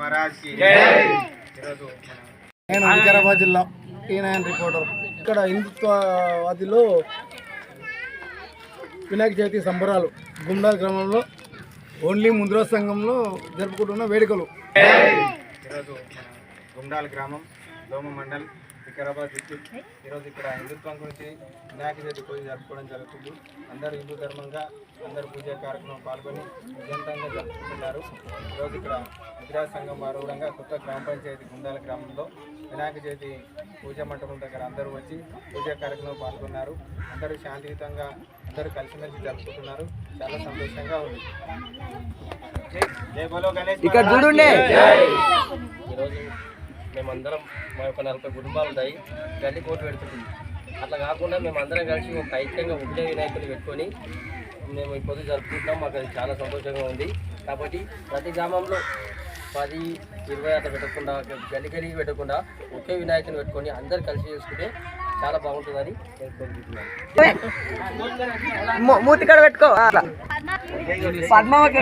మహారాజ్ ఈరోజు నేను వికారాబాద్ జిల్లా టీ నైన్ రిపోర్టర్. ఇక్కడ హిందుత్వవాదిలో వినాయక చవితి సంబరాలు గుమ్డాల్ గ్రామంలో ఓన్లీ ముంద్రా సంఘంలో జరుపుకుంటున్న వేడుకలు. ఈరోజు గుండాల గ్రామం దోమ మండల్ వికారాబాద్ డిస్టిక్ ఈరోజు ఇక్కడ హిందుత్వం గురించి వినాయక చవితి పూజ జరుపుకోవడం జరుగుతుంది. అందరూ హిందూ ధర్మంగా అందరూ పూజా కార్యక్రమం పాల్గొని విజయంతంగా జరుపుకుంటున్నారు. ఈరోజు ఇక్కడ విద్యా సంఘం వారు కూడా కొత్త గ్రామ పంచాయతీ గుండాల గ్రామంలో వినాయక చవితి పూజా మంటపం దగ్గర అందరూ వచ్చి పూజా కార్యక్రమం పాల్గొన్నారు. అందరూ శాంతియుతంగా అందరూ కలిసిమెలిసి జరుపుకుంటున్నారు. చాలా సంతోషంగా ఉంది. జై జై బోలో గణేష్ ఇక్కడ చూడండి. మేమందరం మా యొక్క నలభై కుటుంబాలు ఉంటాయి. గల్లి కోటు పెడుతుంది. అట్లా కాకుండా మేమందరం కలిసి ఒక ఐక్యంగా ఉండే వినాయకులు పెట్టుకొని మేము ఈ పొద్దు జరుపుకుంటాం మాకు అది చాలా సంతోషంగా ఉంది. కాబట్టి ప్రతి గ్రామంలో పది ఇరవై అట్లా పెట్టకుండా గల్లి గల్లికి పెట్టకుండా ఒకే వినాయకుని పెట్టుకొని అందరు కలిసి చేసుకుంటే చాలా బాగుంటుందని నేను కోరుకుంటున్నాను. మూతికాడ పెట్టుకో. పద్మావతి.